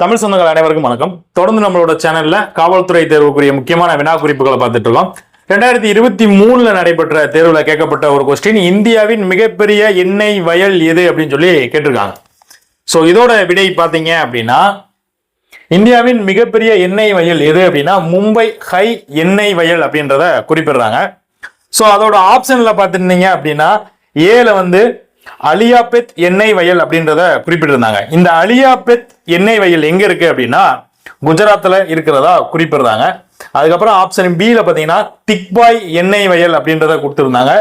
தமிழ் சொந்தங்கள் அனைவருக்கும் வணக்கம். தொடர்ந்து நம்மளோட சேனல்ல காவல்துறை தேர்வுக்குரிய முக்கியமான வினா குறிப்புகளை பார்த்துட்டு இருக்கோம். ரெண்டாயிரத்தி இருபத்தி மூணுல நடைபெற்ற தேர்வுல கேட்கப்பட்ட ஒரு கொஸ்டின் இந்தியாவின் மிகப்பெரிய எண்ணெய் வயல் எது அப்படின்னு சொல்லி கேட்டிருக்காங்க. ஸோ இதோட விடை பார்த்தீங்க அப்படின்னா இந்தியாவின் மிகப்பெரிய எண்ணெய் வயல் எது அப்படின்னா மும்பை ஹை எண்ணெய் வயல் அப்படின்றத குறிப்பிடுறாங்க. ஸோ அதோட ஆப்ஷன்ல பார்த்துருந்தீங்க அப்படின்னா ஏல வந்து அலியாபெத் எண்ணெய் வயல் அப்படின்றத குறிப்பிட்டிருந்தாங்க. இந்த அலியாபெத் எண்ணெய் வயல் எங்க இருக்கு அப்படின்னா குஜராத்தில் இருக்கிறதா குறிப்பிடுறாங்க. அதுக்கப்புறம் ஆப்ஷன் பில பார்த்தீங்கன்னா திக்பாய் எண்ணெய் வயல் அப்படின்றத கொடுத்துருந்தாங்க.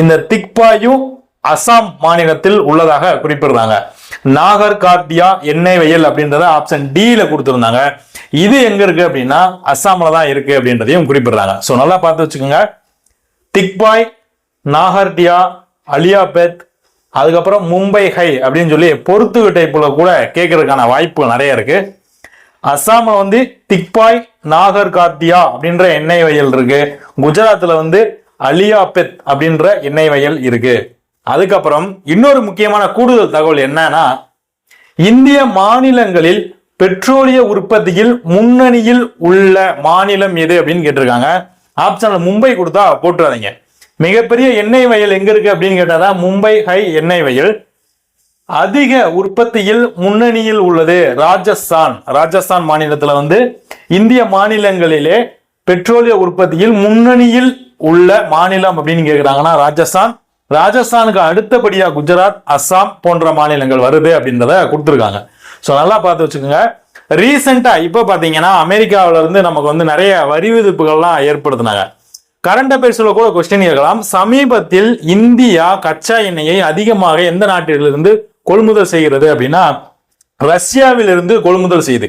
இந்த திக்பாயும் அசாம் மாநிலத்தில் உள்ளதாக குறிப்பிடுறாங்க. நாகர் கார்டியா எண்ணெய் வயல் அப்படின்றத ஆப்ஷன் டியில கொடுத்துருந்தாங்க. இது எங்க இருக்கு அப்படின்னா அஸ்ஸாம்ல தான் இருக்கு அப்படின்றதையும் குறிப்பிடுறாங்க. ஸோ நல்லா பார்த்து வச்சுக்கோங்க. திக்பாய் நாகர்டியா அலியாபெத் அதுக்கப்புறம் மும்பை ஹை அப்படின்னு சொல்லி பொறுத்து டைப்பில் கூட கேட்கறதுக்கான வாய்ப்பு நிறைய இருக்கு. அஸ்ஸாமில் வந்து திக்பாய் நாகர் கார்த்தியா அப்படின்ற எண்ணெய் வயல் இருக்கு. குஜராத்தில் வந்து அலியாபெத் அப்படின்ற எண்ணெய் வயல் இருக்கு. அதுக்கப்புறம் இன்னொரு முக்கியமான கூடுதல் தகவல் என்னன்னா இந்திய மாநிலங்களில் பெட்ரோலிய உற்பத்தியில் முன்னணியில் உள்ள மாநிலம் எது அப்படின்னு கேட்டிருக்காங்க. ஆப்ஷனில் மும்பை கொடுத்தா போட்டுறாதீங்க. மிகப்பெரிய எண்ணெய் வயல் எங்க இருக்கு அப்படின்னு கேட்டாதான் மும்பை ஹை எண்ணெய் வயல். அதிக உற்பத்தியில் முன்னணியில் உள்ளது ராஜஸ்தான். ராஜஸ்தான் மாநிலத்துல வந்து இந்திய மாநிலங்களிலே பெட்ரோலிய உற்பத்தியில் முன்னணியில் உள்ள மாநிலம் அப்படின்னு கேட்குறாங்கன்னா ராஜஸ்தான். ராஜஸ்தானுக்கு அடுத்தபடியாக குஜராத் அஸ்ஸாம் போன்ற மாநிலங்கள் வருது அப்படின்றத கொடுத்துருக்காங்க. ஸோ நல்லா பார்த்து வச்சுக்கோங்க. ரீசெண்டாக இப்போ பார்த்தீங்கன்னா அமெரிக்காவிலேருந்து நமக்கு வந்து நிறைய வரி விதிப்புகள்லாம் ஏற்படுத்தினாங்க. கரண்ட் அஃபேர்ஸில் கூட கொஸ்டின் இருக்கலாம். சமீபத்தில் இந்தியா கச்சா எண்ணெயை அதிகமாக எந்த நாட்டிலிருந்து கொள்முதல் செய்கிறது அப்படின்னா ரஷ்யாவிலிருந்து கொள்முதல் செய்து.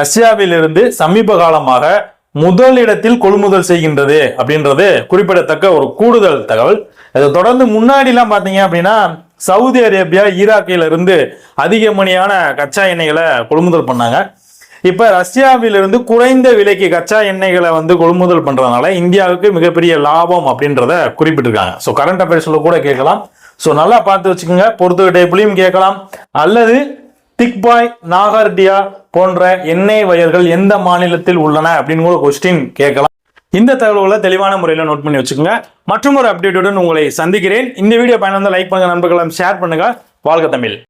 ரஷ்யாவிலிருந்து சமீப காலமாக முதலிடத்தில் கொள்முதல் செய்கின்றது அப்படின்றது குறிப்பிடத்தக்க ஒரு கூடுதல் தகவல். இதை தொடர்ந்து முன்னாடிலாம் பார்த்தீங்க அப்படின்னா சவுதி அரேபியா ஈராக்கிலிருந்து அதிகமணியான கச்சா எண்ணெய்களை கொள்முதல் பண்ணாங்க. இப்போ ரஷ்யாவிலிருந்து குறைந்த விலைக்கு கச்சா எண்ணெய்களை வந்து கொள்முதல் பண்ணுறதுனால இந்தியாவுக்கு மிகப்பெரிய லாபம் அப்படின்றத குறிப்பிட்டிருக்காங்க. ஸோ கரண்ட் அஃபேர்ஸில் கூட கேட்கலாம். ஸோ நல்லா பார்த்து வச்சுக்கோங்க. பொறுத்து டைப்லையும் கேட்கலாம். அல்லது திக்பாய் நாகர்டியா போன்ற எண்ணெய் வயல்கள் எந்த மாநிலத்தில் உள்ளன அப்படின்னு கூட கொஸ்டின் கேட்கலாம். இந்த தகவல்களை தெளிவான முறையில் நோட் பண்ணி வச்சுக்கோங்க. மற்றும் ஒரு அப்டேட்டுடன் உங்களை சந்திக்கிறேன். இந்த வீடியோ பயணம் லைக் பண்ணுங்க நண்பர்களும் ஷேர் பண்ணுங்க. வாழ்க தமிழ்.